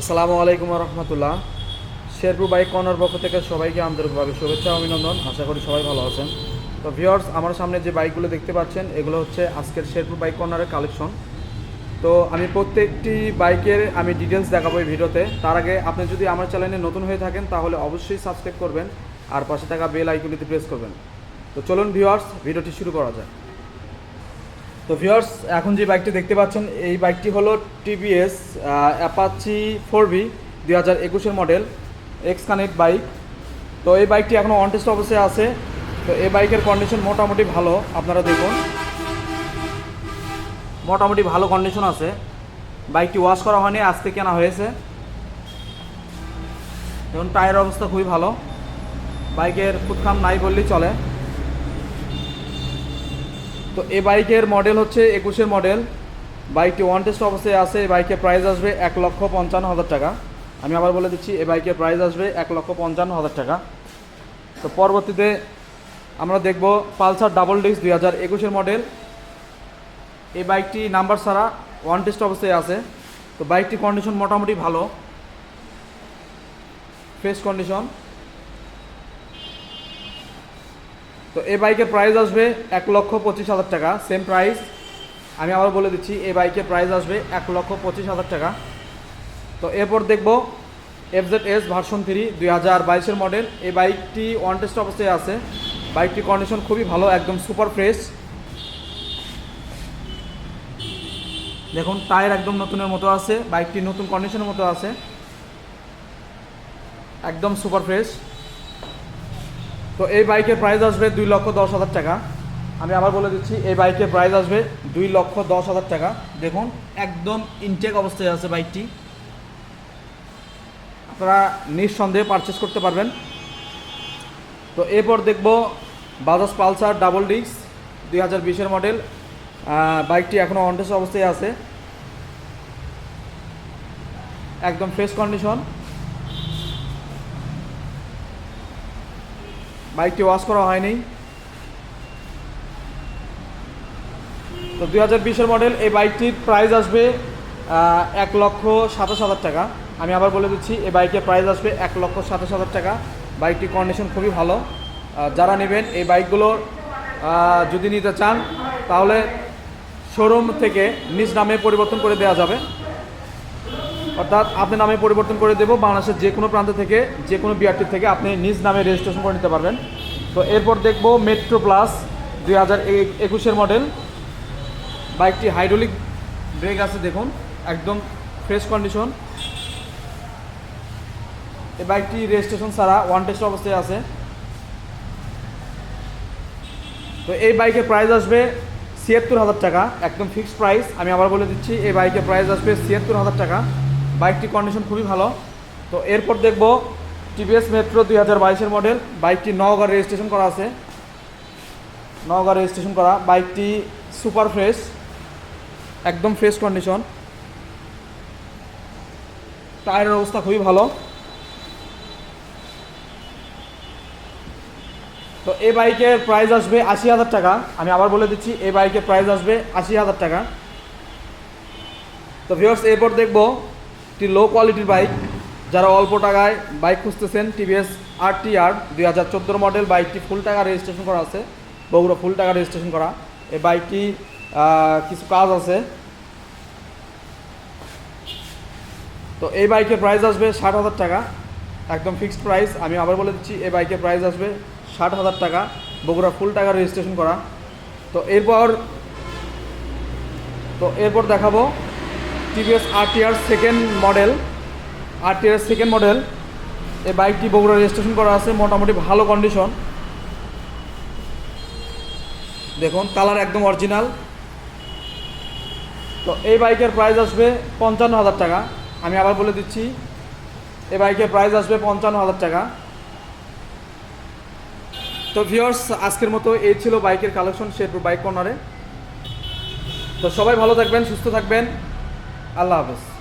আসসালামু আলাইকুম রহমতুল্লাহ। Sherpur bike corner পক্ষ থেকে সবাইকে আন্তরিকভাবে শুভেচ্ছা অভিনন্দন। আশা করি সবাই ভালো আছেন। তো ভিওর্স আমার সামনে যে বাইকগুলো দেখতে পাচ্ছেন, এগুলো হচ্ছে আজকের শেরপুর বাইক কর্নারের কালেকশন। তো আমি প্রত্যেকটি বাইকের আমি ডিটেলস দেখাবো এই ভিডিওতে। তার আগে আপনি যদি আমার চ্যানেলে নতুন হয়ে থাকেন, তাহলে অবশ্যই সাবস্ক্রাইব করবেন আর পাশে থাকা বেল আইকনটিতে প্রেস করবেন। তো চলুন ভিওয়ার্স ভিডিওটি শুরু করা যায় তো ভিউয়ার্স, এখন যে বাইকটি দেখতে পাচ্ছেন, এই বাইকটি হলো টিভিএস অ্যাপাচি ফোর ভি দুই হাজার মডেল এক্স কানেক্ট বাইক। তো এই বাইকটি এখনও অন টেস্ট অবস্থায় আছে। তো এই বাইকের কন্ডিশন মোটামুটি ভালো, আপনারা দেখুন। মোটামুটি ভালো কন্ডিশন আছে। বাইকটি ওয়াশ করা হয়নি, আজকে কেনা হয়েছে। দেখুন টায়ার অবস্থা খুবই ভালো। বাইকের ফুটখাম নাই বললেই চলে। তো এই বাইকের মডেল হচ্ছে একুশের মডেল বাইকটি ওয়ান টেস্ট অবস্থায় আছে, এই বাইকের প্রাইস আসবে এক লক্ষ পঞ্চান্ন হাজার টাকা। আমি আবার বলে দিচ্ছি, এই বাইকের প্রাইস আসবে এক লক্ষ পঞ্চান্ন হাজার টাকা। তো পরবর্তীতে আমরা দেখব পালসার ডাবল ডিস্ক দুই হাজার একুশের মডেল এই বাইকটি নাম্বার ছাড়া ওয়ান টেস্ট অবস্থায় আছে। তো বাইকটির কন্ডিশন মোটামুটি ভালো। ফ্রেশ কন্ডিশন তো এই বাইকের প্রাইস আসবে এক লক্ষ পঁচিশ হাজার টাকা সেম প্রাইস আমি আবার বলে দিচ্ছি, এই বাইকের প্রাইস আসবে এক লক্ষ পঁচিশ হাজার টাকা। তো এরপর দেখব এফজেড এস ভার্সন থ্রি দুই হাজার বাইশের মডেল এই বাইকটি ওয়ান টেস্ট অবস্থায় আছে। বাইকটির কন্ডিশন খুবই ভালো, একদম সুপার ফ্রেশ দেখুন টায়ার একদম নতুনের মতো আছে। বাইকটি নতুন কন্ডিশনের মতো আছে। একদম সুপার ফ্রেশ তো এই বাইকের প্রাইস আসবে দুই লক্ষ দশ হাজার টাকা। আমি আবার বলে দিচ্ছি, এই বাইকের প্রাইস আসবে দুই লক্ষ দশ হাজার টাকা। দেখুন, একদম ইনটেক অবস্থায় আছে বাইকটি। আপনারা নিঃসন্দেহে পারচেস করতে পারবেন। তো এরপর দেখব বাজাজ পালসার ডাবল ডিস্ক দুই হাজার বিশের মডেল বাইকটি এখনও অনটেস অবস্থায় আছে। একদম ফ্রেশ কন্ডিশন বাইকটি ওয়াশ করা হয়নি। তো দুই হাজার বিশের মডেল, এই বাইকটির প্রাইস আসবে এক লক্ষ সাতাশ হাজার টাকা। আমি আবার বলে দিচ্ছি, এই বাইকের প্রাইস আসবে এক লক্ষ সাতাশ হাজার টাকা। বাইকটির কন্ডিশন খুবই ভালো। যারা নেবেন এই বাইকগুলোর যদি নিতে চান, তাহলে শোরুম থেকে নিজ নামে পরিবর্তন করে দেওয়া যাবে। অর্থাৎ আপনি নামে পরিবর্তন করে দেবো, বাংলাদেশের যে কোনো প্রান্ত থেকে, যে কোনো বিআরটি থেকে আপনি নিজ নামে রেজিস্ট্রেশন করে নিতে পারবেন। তো এরপর দেখব মেট্রো প্লাস দুই হাজার একুশের মডেল বাইকটি হাইড্রোলিক ব্রেক আছে, দেখুন, একদম ফ্রেশ কন্ডিশন এই বাইকটি রেজিস্ট্রেশন ছাড়া ওয়ান টেস্ট অবস্থায় আছে। তো এই বাইকের প্রাইস আসবে ছিয়াত্তর হাজার টাকা, একদম ফিক্সড প্রাইস আমি আবার বলে দিচ্ছি, এই বাইকের প্রাইস আসবে ছিয়াত্তর হাজার টাকা। বাইকটি কন্ডিশন খুবই ভালো। তো এরপর দেখব টিভিএস মেট্রো দুই হাজার বাইশের মডেল বাইকটি নওগাঁ রেজিস্ট্রেশন করা আছে। নওগাঁ রেজিস্ট্রেশন করা। বাইকটি সুপার ফ্রেশ একদম ফ্রেশ কন্ডিশন টায়ারের অবস্থা খুবই ভালো। তো এই বাইকের প্রাইস আসবে আশি হাজার টাকা। আমি আবার বলে দিচ্ছি, এই বাইকের প্রাইস আসবে আশি হাজার টাকা। তো ভিউয়ার্স এরপর দেখব একটি লো কোয়ালিটির বাইক যারা অল্প টাকায় বাইক খুঁজতেছেন টিভিএস আর টি আর দুই হাজার চোদ্দোর মডেল বাইকটি ফুল টাকা রেজিস্ট্রেশন করা আছে, বগুড়া ফুল টাকা রেজিস্ট্রেশন করা। এই বাইকটি কিছু কাজ আছে। তো এই বাইকের প্রাইস আসবে ষাট হাজার টাকা, একদম ফিক্সড প্রাইস আমি আবার বলে দিচ্ছি, এই বাইকের প্রাইস আসবে ষাট হাজার টাকা, বগুড়া ফুল টাকা রেজিস্ট্রেশন করা। তো এরপর তো এরপর দেখাবো TVS RTR second model RTR second model এই বাইকটি বগুড়া রেজিস্ট্রেশন করা আছে, মোটামুটি ভালো কন্ডিশন দেখুন কালার একদম অরিজিনাল তো এই বাইকের প্রাইস আসবে পঞ্চান্ন হাজার টাকা। আমি আবার বলে দিচ্ছি, এই বাইকের প্রাইস আসবে পঞ্চান্ন হাজার টাকা। তো ভিওর্স আজকের মতো এই ছিল বাইকের কালেকশন শেরপুর বাইক কর্নারে তো সবাই ভালো থাকবেন, সুস্থ থাকবেন। আল্লাহ হাফেজ